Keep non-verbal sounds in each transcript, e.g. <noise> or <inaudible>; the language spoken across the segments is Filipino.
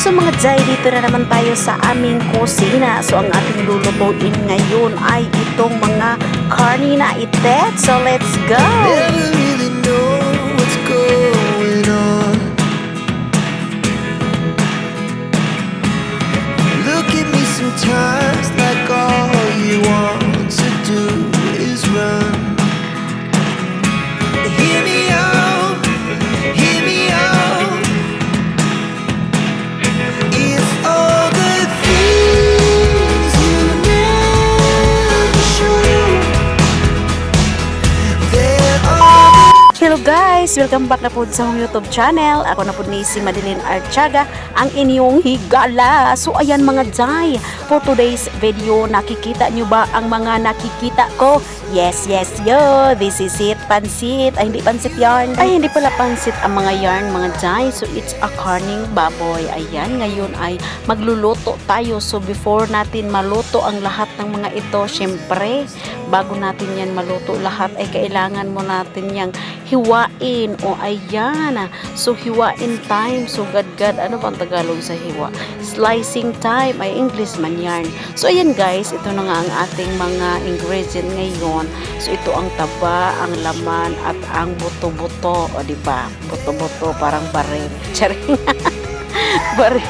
So mga Jai, dito na naman tayo sa aming kusina. So ang ating lulutuin ngayon ay itong mga karnina itet. So let's go! Welcome back na po sa akong YouTube channel. Ako na po ni si Madeline Archaga, ang inyong higala. So ayan mga Jai, for today's video, nakikita nyo ba ang mga nakikita ko? Yes, yes, yo! This is it, pansit. Ay, hindi pansit yarn. Ay, hindi pala pansit ang mga yarn, mga Jai. So it's a carning baboy. Ayan, ngayon ay magluluto tayo. So before natin maluto ang lahat ng mga ito, syempre, bago natin yan maluto lahat, ay kailangan mo natin yang hiwain. O ayan, so hiwain time. So gadgad, ano bang Tagalog sa hiwa? Slicing time, ay English man yan. So ayan guys, ito na nga ang ating mga ingredient ngayon. So ito ang taba, ang laman, at ang buto-buto. O di ba? Buto-buto, parang baril. <laughs> Charing. baril.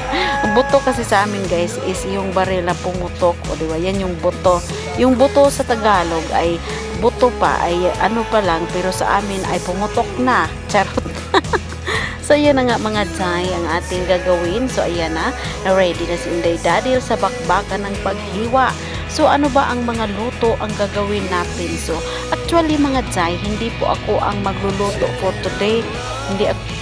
Buto kasi sa amin guys is yung baril na pumutok. O di ba? Yan yung buto. Yung buto sa Tagalog ay buto pa ay ano pa lang pero sa amin ay pumutok na. Charot. <laughs> so yan na nga mga Jai ang ating gagawin. So ayan na, na ready na si Inday Dadil sa bakbakan ng paghiwa. So ano ba ang mga luto ang gagawin natin? So actually mga Jai, hindi po ako ang magluluto for today. Hindi ako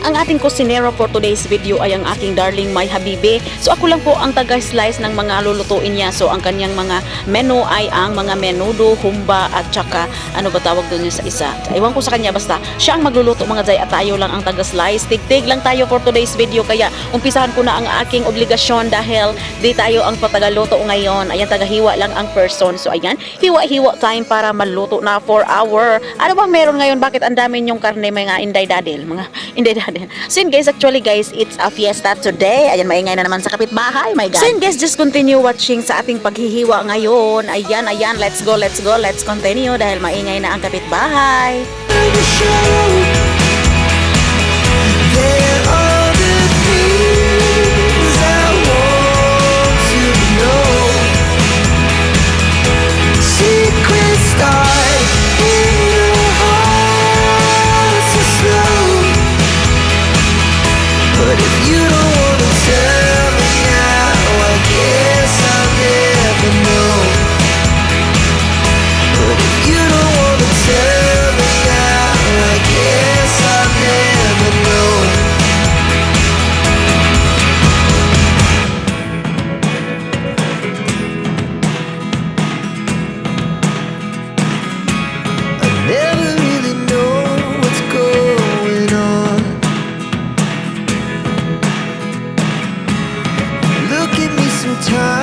Ang ating kusinero for today's video ay ang aking darling May Habibi. So ako lang po ang taga-slice ng mga lulutuin niya. So ang kanyang mga menu ay ang mga menudo, humba at saka ano ba tawag doon sa isa. Ewan ko sa kanya basta siya ang magluluto mga jay at tayo lang ang taga-slice. Tig-tig lang tayo for today's video kaya umpisahan ko na ang aking obligasyon dahil di tayo ang patagaluto ngayon. Ayan tagahiwa lang ang person. So ayan, hiwa-hiwa time para maluto na for hour. Ano bang meron ngayon? Bakit ang dami yung karne mga inday dadil? Mga inday dadil. So yun guys, actually guys, it's a fiesta today. Ayan, maingay na naman sa kapitbahay. My God. So yun guys, just continue watching sa ating paghihiwa ngayon. Ayan, ayan, let's go, let's go, let's continue dahil maingay na ang kapitbahay. the time.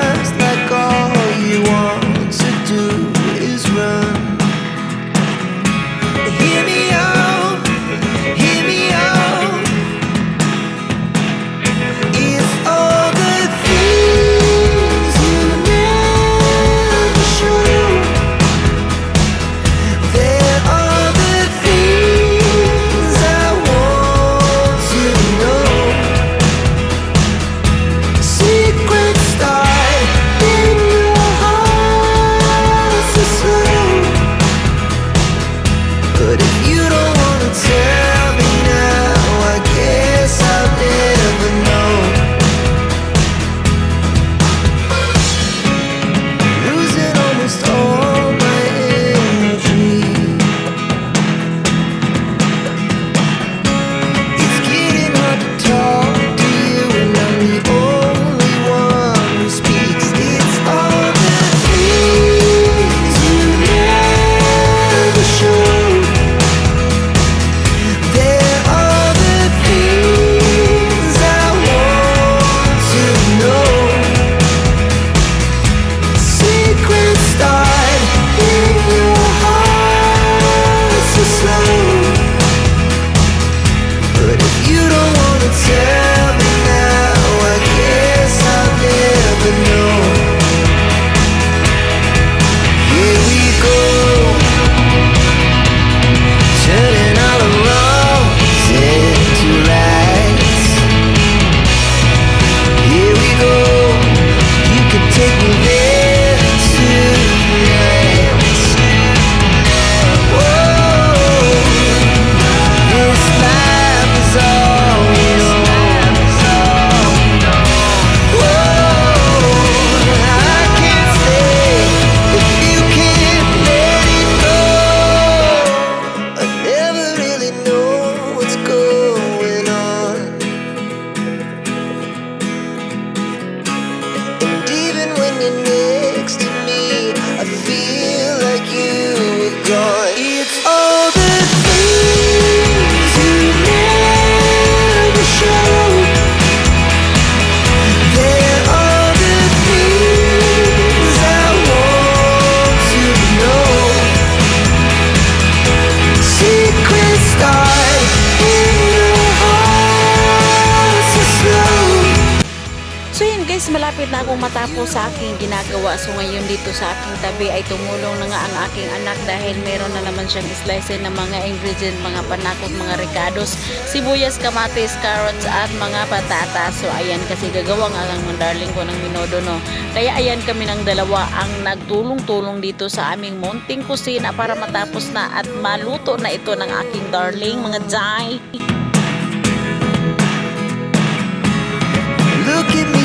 So yun guys, malapit na akong matapos sa aking ginagawa. So ngayon dito sa aking tabi ay tumulong na nga ang aking anak dahil meron na naman siyang slice ng mga ingredient, mga panakot, mga ricados, sibuyas, kamatis, carrots at mga patatas. So ayan kasi gagawa nga lang ng darling ko ng minodo no. Kaya ayan kami ng dalawa ang nagtulong-tulong dito sa aming munting kusina para matapos na at maluto na ito ng aking darling mga jay. Look at me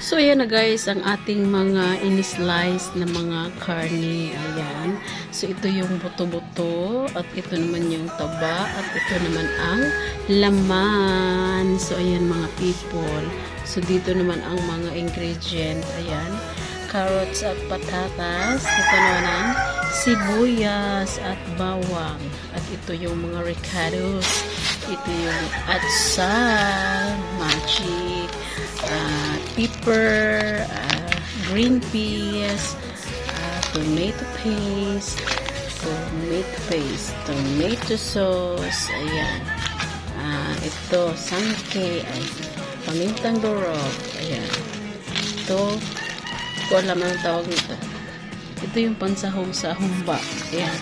So ayan na guys, ang ating mga in-slice na mga karne. Ayan. So ito yung buto-buto at ito naman yung taba at ito naman ang laman. So ayan mga people. So dito naman ang mga ingredient. Ayan. Carrots at patatas. Ito naman ang sibuyas at bawang. At ito yung mga ricados. Ito yung atsal, magic, uh, pepper, uh, green peas, uh, tomato paste, tomato paste, tomato sauce, ayan. Ah, ito, sangke, ay, pamintang durog, ayan. Ito, ko alam ang tawag nito. Ito yung pansahog sa humba, ayan.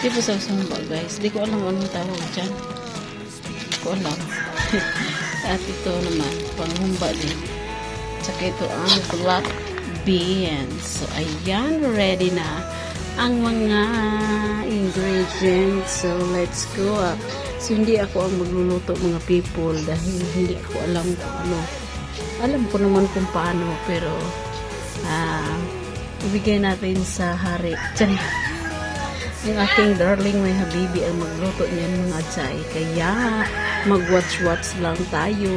Di po sa humba, guys. Di ko alam anong tawag dyan. Ko alam. <laughs> At ito naman, panghumba din. Tsaka ito ang black beans. So, ayan, ready na ang mga ingredients. So, let's go up. So, hindi ako ang magluluto mga people dahil hindi ako alam kung ano. Alam ko naman kung paano, pero ah, ibigay natin sa hari. Diyan. Ang aking darling may habibi ang magluto niyan mga chay. Kaya mag-watch-watch lang tayo.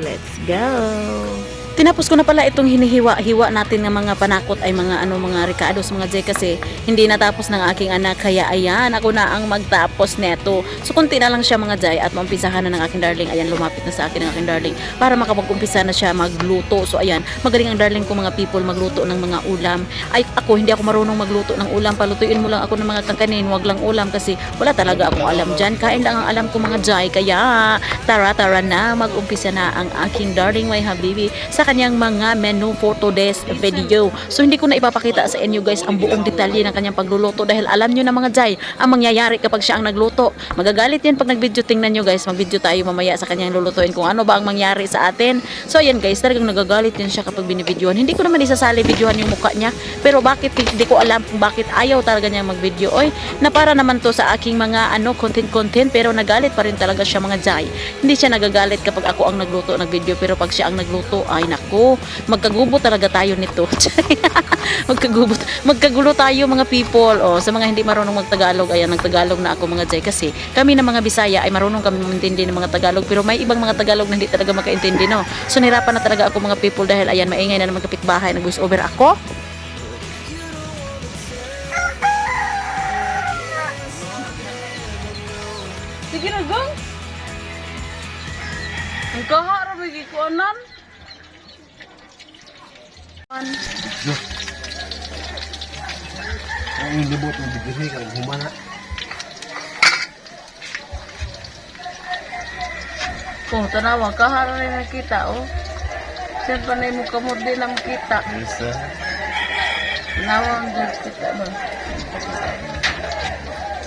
Let's go! Tinapos ko na pala itong hinihiwa-hiwa natin ng mga panakot ay mga ano mga ricados mga jay kasi hindi natapos ng aking anak kaya ayan ako na ang magtapos neto. So kunti na lang siya mga jay at maumpisahan na ng aking darling. Ayan lumapit na sa akin ng aking darling para makapag-umpisa na siya magluto. So ayan magaling ang darling ko mga people magluto ng mga ulam. Ay ako hindi ako marunong magluto ng ulam. Palutuin mo lang ako ng mga kakanin wag lang ulam kasi wala talaga akong alam dyan. Kain lang ang alam ko mga jay kaya tara tara na mag-umpisa na ang aking darling my habibi sa kanyang mga menu for today's video. So hindi ko na ipapakita sa inyo guys ang buong detalye ng kanyang pagluluto dahil alam nyo na mga jay ang mangyayari kapag siya ang nagluto. Magagalit yan pag nag-video tingnan nyo guys. Mag-video tayo mamaya sa kanyang lulutuin kung ano ba ang mangyari sa atin. So ayan guys, talagang nagagalit yan siya kapag binibidyohan. Hindi ko naman isasali videohan yung mukha niya. Pero bakit hindi ko alam kung bakit ayaw talaga niya mag-video. Oy, na para naman to sa aking mga ano content-content pero nagalit pa rin talaga siya mga jay. Hindi siya nagagalit kapag ako ang nagluto nag-video pero pag siya ang nagluto ay nako, magkagubo talaga tayo nito. <laughs> magkagubo, magkagulo tayo mga people. O, sa mga hindi marunong magtagalog, ayan, nagtagalog na ako mga jay kasi kami na mga Bisaya ay marunong kami mintindi ng mga Tagalog pero may ibang mga Tagalog na hindi talaga makaintindi no. So nirapan na talaga ako mga people dahil ayan, maingay na naman kapitbahay, nag-voice over ako. Sige na, gang. Ang kahara may gikuanan. Ang libot ng bigiri kang humana. Oh, tanawa, kahara rin nakita, oh. Pa na mo kamot din ang kita. Isa. Tanawa ang dyan kita ba?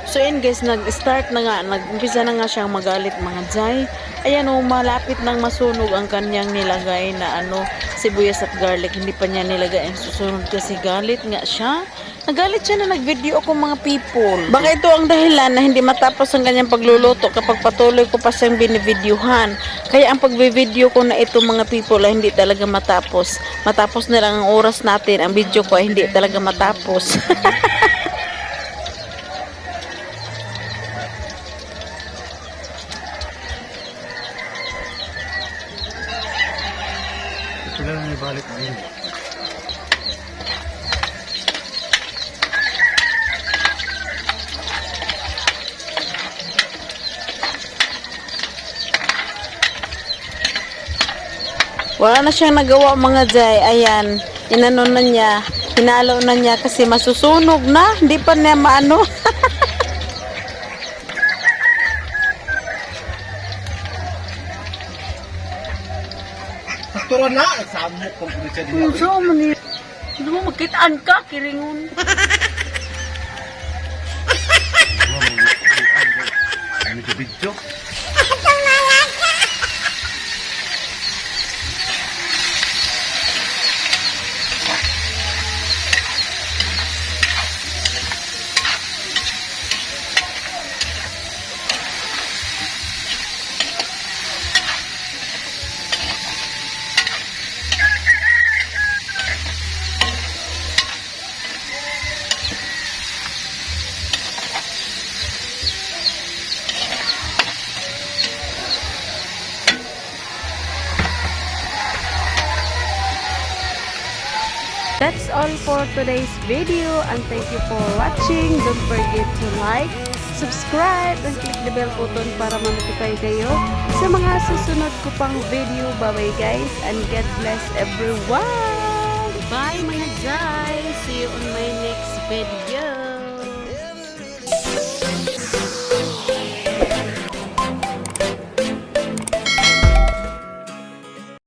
So yun guys, nag-start na nga, nag-umpisa na nga siyang magalit mga jay. Ayan o, malapit nang masunog ang kanyang nilagay na ano, sibuyas at garlic. Hindi pa niya nilagay ang susunod kasi galit nga siya. Nagalit siya na nag-video ako mga people. Baka ito ang dahilan na hindi matapos ang kanyang pagluluto kapag patuloy ko pa siyang binivideohan. Kaya ang pagbe-video ko na ito mga people ay hindi talaga matapos. Matapos na lang ang oras natin. Ang video ko ay hindi talaga matapos. <laughs> Ito lang may balik din. Wala na siyang nagawa mga jay. Ayan, inano na niya. Hinalo na niya kasi masusunog na. Hindi pa niya maano. Saktura na! Samok kung kung siya din. So, mani. Hindi mo magkitaan ka, kiringon. Video. That's today's video and thank you for watching. Don't forget to like, subscribe, and click the bell button para ma-notify kayo sa mga susunod ko pang video. Bye-bye guys and God bless everyone! Bye mga guys! See you on my next video.